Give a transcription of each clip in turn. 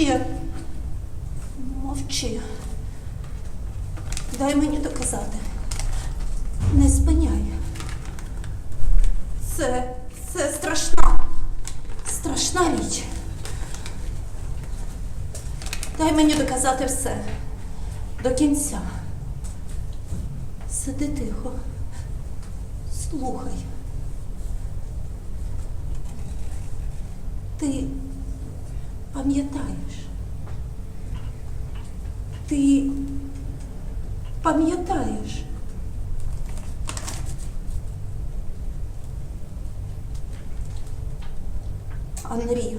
Мовчи. Мовчи. Дай мені доказати. Не спиняй. Це, це страшна, страшна річ. Дай мені доказати все. До кінця. Сиди тихо. Слухай. Ти пам'ятаєш. Ти пам'ятаєш. Андрій.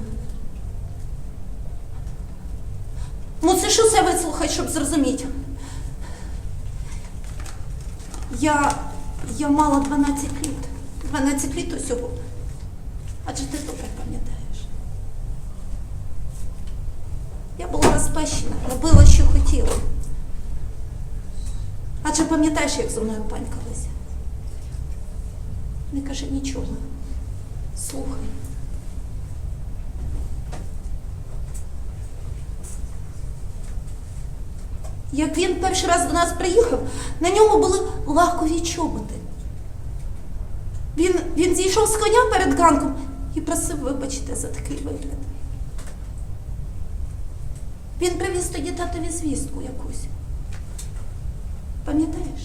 Мусиш усе вислухати, щоб зрозуміти. Я. я мала 12 літ. 12 літ усього. Адже ти добре пам'ятаєш. Була робила, що хотіла. Адже пам'ятаєш, як зі мною панькалися. Не кажи нічого. Слухай. Як він перший раз до нас приїхав, на ньому були лакові чоботи. Він, він зійшов з коня перед ганком і просив вибачити за такий вигляд. Він привіз тоді татові звістку якусь. Пам'ятаєш?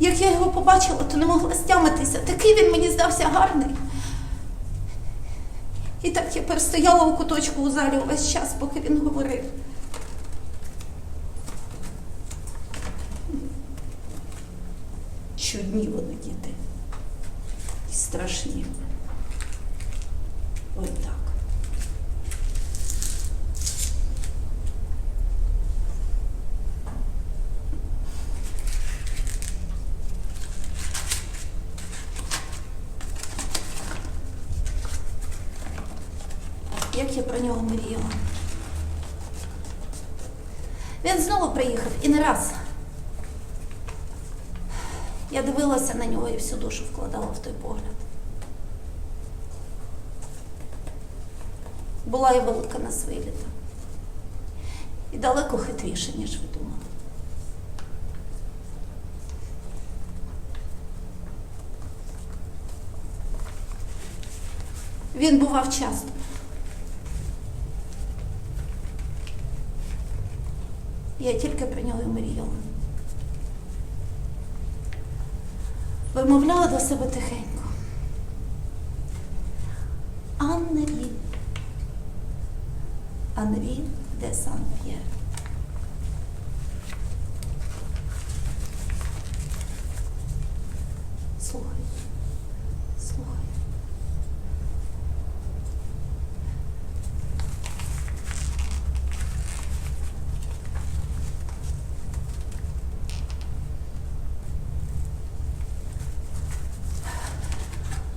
Як я його побачила, то не могла стямитися. Такий він мені здався гарний. І так я перестояла у куточку у залі увесь час, поки він говорив. Чудні вони діти. І страшні. Ой так. Як я про нього мріяла. Він знову приїхав і не раз. Я дивилася на нього і всю душу вкладала в той погляд. Була я велика на свої літа. І далеко хитріша, ніж ви думали. Він бував часто. Я тільки про нього і мріяла. Вимовляла до себе тихенько. Аннері. Анрі де Сан-П'єр. Слухай. Слухай.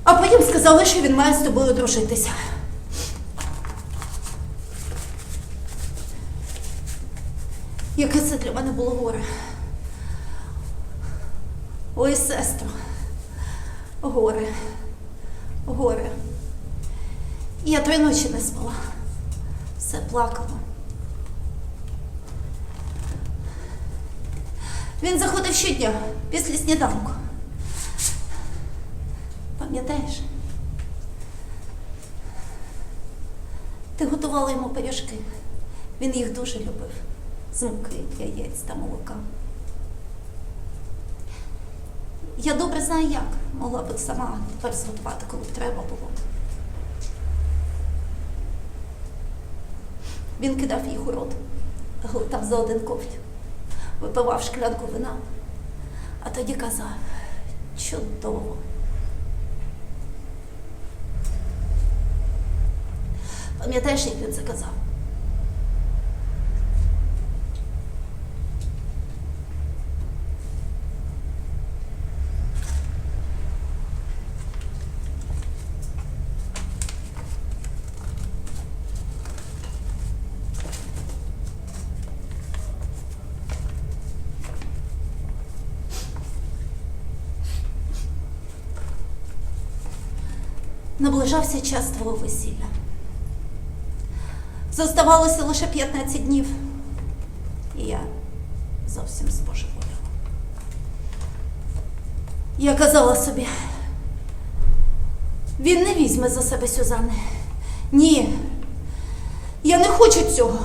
А потім сказали, що він має з тобою одружитися. Яке це для мене було горе. Ой, сестро. Горе. Горе. Я три ночі не спала. Все плакала. Він заходив щодня після сніданку. Пам'ятаєш? Ти готувала йому пиріжки. Він їх дуже любив. З муки, яєць та молока. Я добре знаю як. Могла б сама тепер зготувати, коли б треба було. Він кидав їх у рот, глотав за один ковть, випивав шклянку вина, а тоді казав чудово. Пам'ятаєш, як він заказав? Наближався час твого весілля. Зоставалося лише 15 днів, і я зовсім збожеволіла. Я казала собі, він не візьме за себе Сюзани. Ні, я не хочу цього.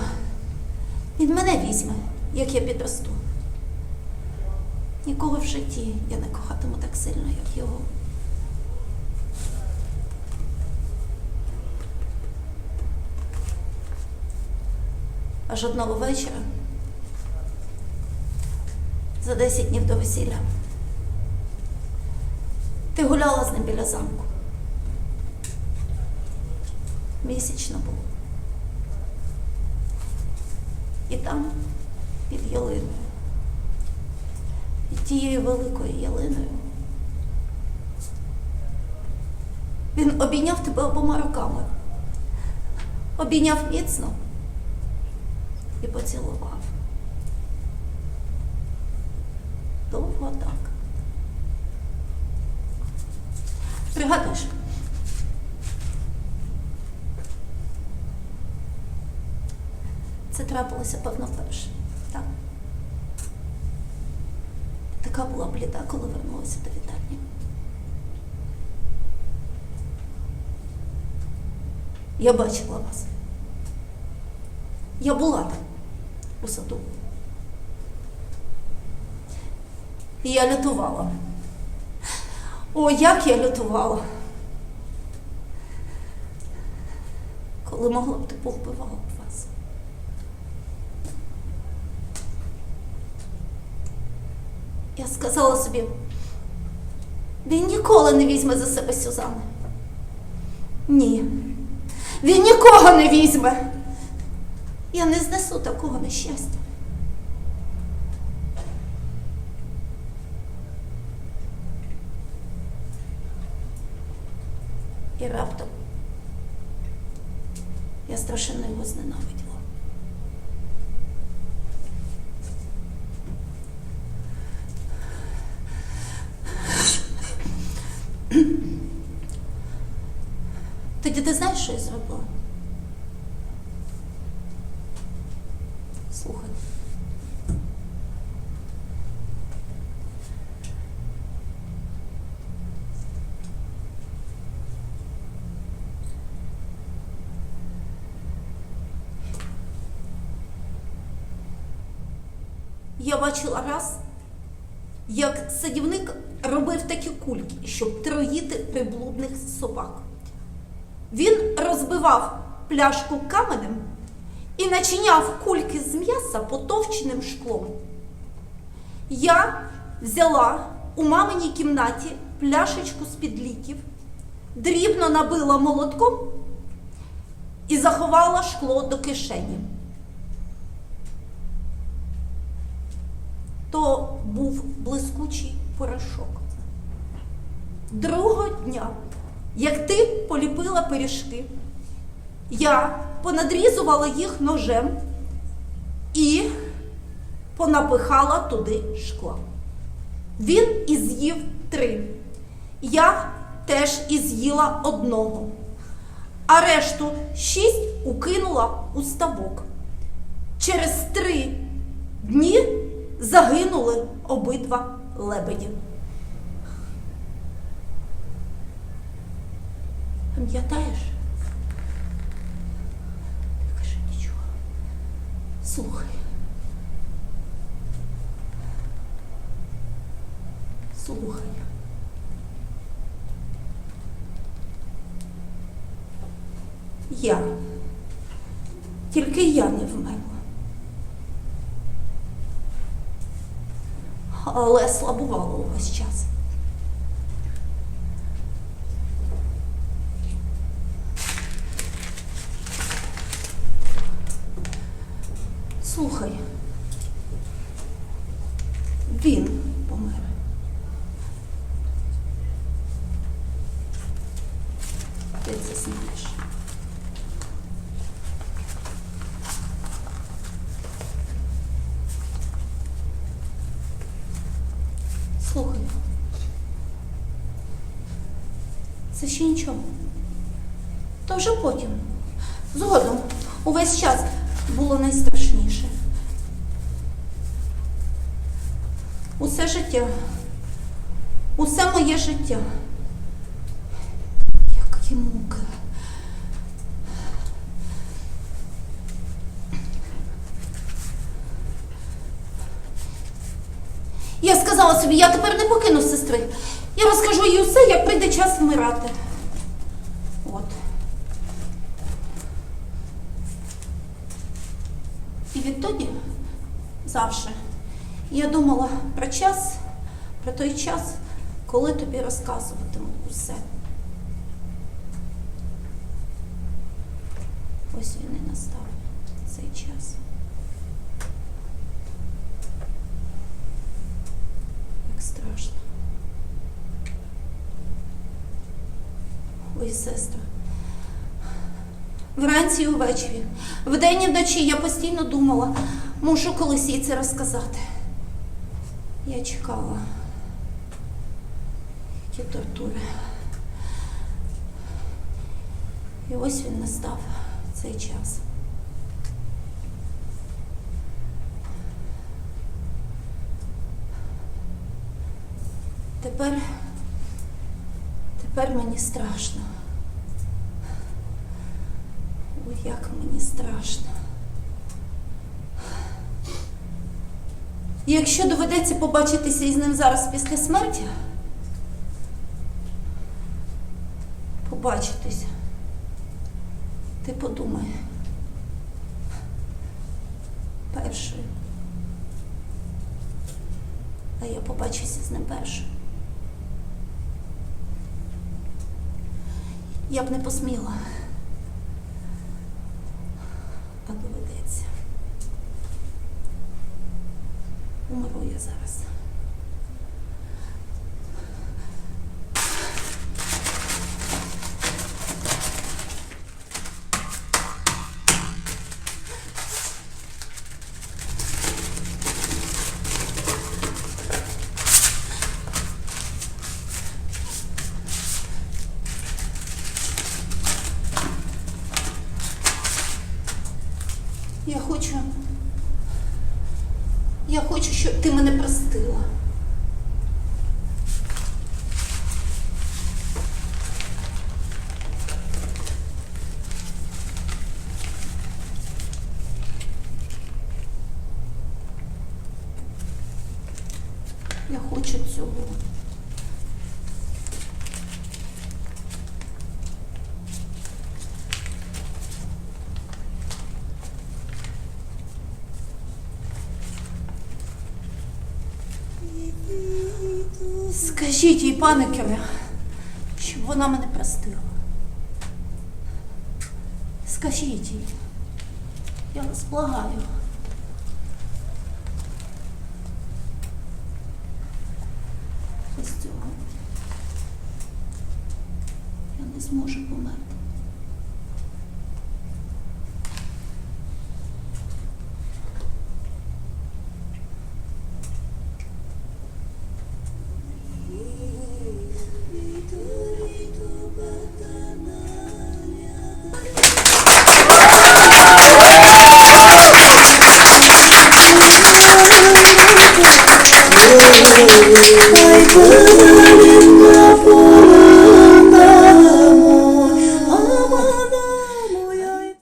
Він мене візьме, як я підросту. Нікого в житті я не кохатиму так сильно, як його. Аж одного вечора, за 10 днів до весілля, ти гуляла з ним біля замку. Місячно було. І там, під ялиною, під тією великою ялиною, він обійняв тебе обома руками, обійняв міцно і поцілував. Довго так. Пригадуєш? Це трапилося, певно, вперше. Так. Така була бліда, коли вернулася до вітальні. Я бачила вас. Я була там, у саду. Я лютувала. О, як я лютувала. Коли могла б ти повбивала б вас. Я сказала собі, він ніколи не візьме за себе Сюзани. Ні. Він нікого не візьме. Я не знесу такого нещастя. І раптом я страшенно його зненавиділа. Тоді ти знаєш, що я зробила? Слухай. Я бачила раз, як садівник робив такі кульки, щоб троїти приблудних собак. Він розбивав пляшку каменем і начиняв кульки з м'яса потовченим шклом. Я взяла у маминій кімнаті пляшечку з-під ліків, дрібно набила молотком і заховала шкло до кишені. То був блискучий порошок. Другого дня, як ти поліпила пиріжки, я понадрізувала їх ножем і понапихала туди шкла. Він і з'їв три. Я теж і з'їла одного, а решту шість укинула у ставок. Через три дні загинули обидва лебеді. Пам'ятаєш? Не кажи нічого. Слухай. Слухай. Я. Тільки я не вмерла. Але слабувало увесь час. Слухай, він помер. Ти це знаєш. Слухай. Це ще нічого. То вже потім. Згодом. Увесь час було найстрашніше. Усе життя. Усе моє життя. Які муки. Я сказала собі, я тепер не покину сестри. Я розкажу їй усе, як прийде час вмирати. От. І відтоді завжди я думала про час, про той час, коли тобі розказуватиму усе. Ось він і настав цей час. Як страшно. Ой, сестра. Вранці і увечері, вдень і вночі я постійно думала, мушу колись їй це розказати. Я чекала. Які тортури. І ось він настав цей час. Тепер, тепер мені страшно. Ой, як мені страшно. Якщо доведеться побачитися із ним зараз після смерті, побачитися, ти подумай. Першою. А я побачуся з ним першою. Я б не посміла. А доведеться. Умру я зараз. Я хочу. Я хочу, щоб ти мене простила. Я хочу цього. Скажіть їй, пане Кюре, щоб вона мене простила. Скажіть їй. Я вас благаю.